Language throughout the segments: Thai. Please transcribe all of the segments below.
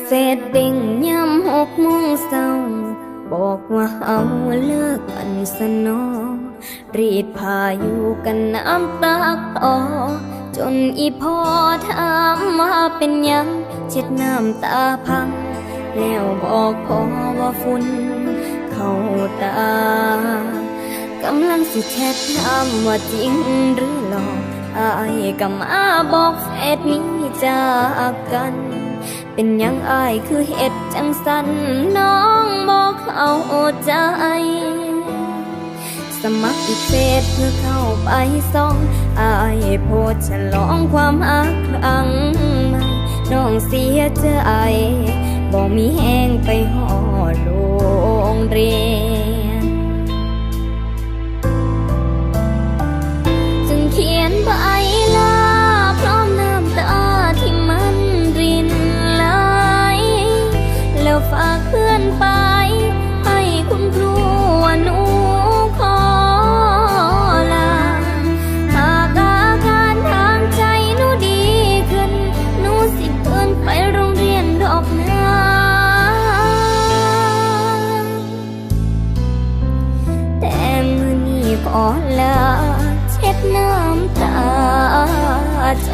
เฟซเด้งยามหกโมงเช้า บอกว่าเอาเลิกกันสนอ รีดผ้าอยู่กันน้ำตาคลอจนอีพ่อถามว่าเป็นยังเช็ดน้ำตาพัง แล้วบอกพ่อว่าฝุ่นเข้าตากำลังสิแชทถามว่าจริงหรือหลอกอายก็มาบอกเฟซนี้จากกัน เป็นยังอายคือเฮ็ดจังสันน้องบอกเข้าใจ สมัครอีกเฟซเพื่อเข้าไปส่องอายโพสต์ฉลองความอักครั้งใหม่น้องเสียใจบ่มีแห้งไปหอโรงเรียน อนี้ขอลาเช็ดน้ำตาใจ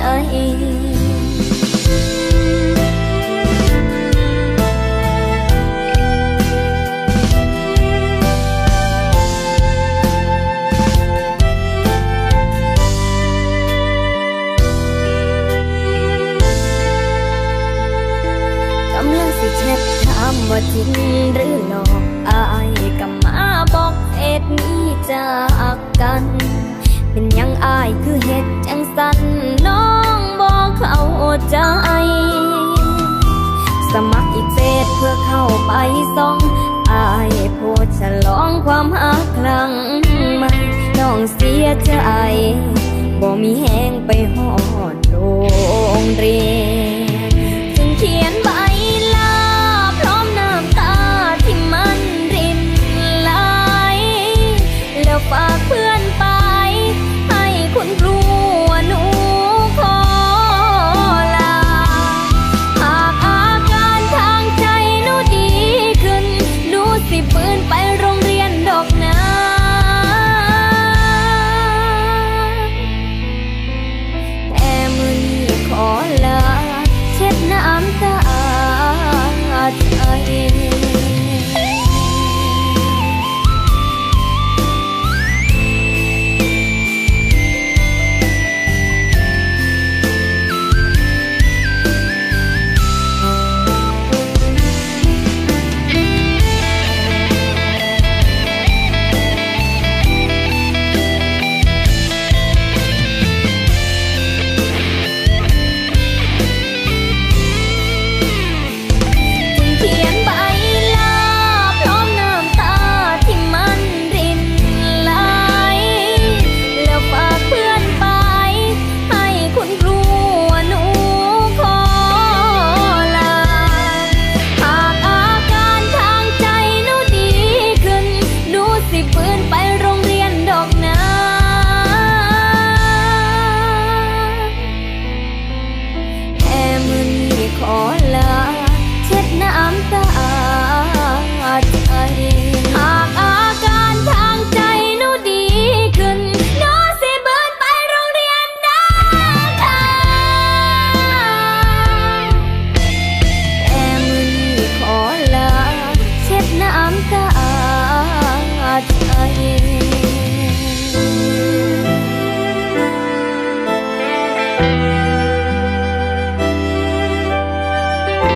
กำถามว่าจริงหรือหลอกอายก็มาบอกเหตุนี้จา กัน เป็นยังอายคือเหตุจังสันน้องบอกเข้าใจ สมัครอีกเฟซเพื่อเข้าไปส่องอายโพสต์ฉลองความหักครั้งใหม่น้องเสียใจบ่มีแห้งไปหอดโรงเรียน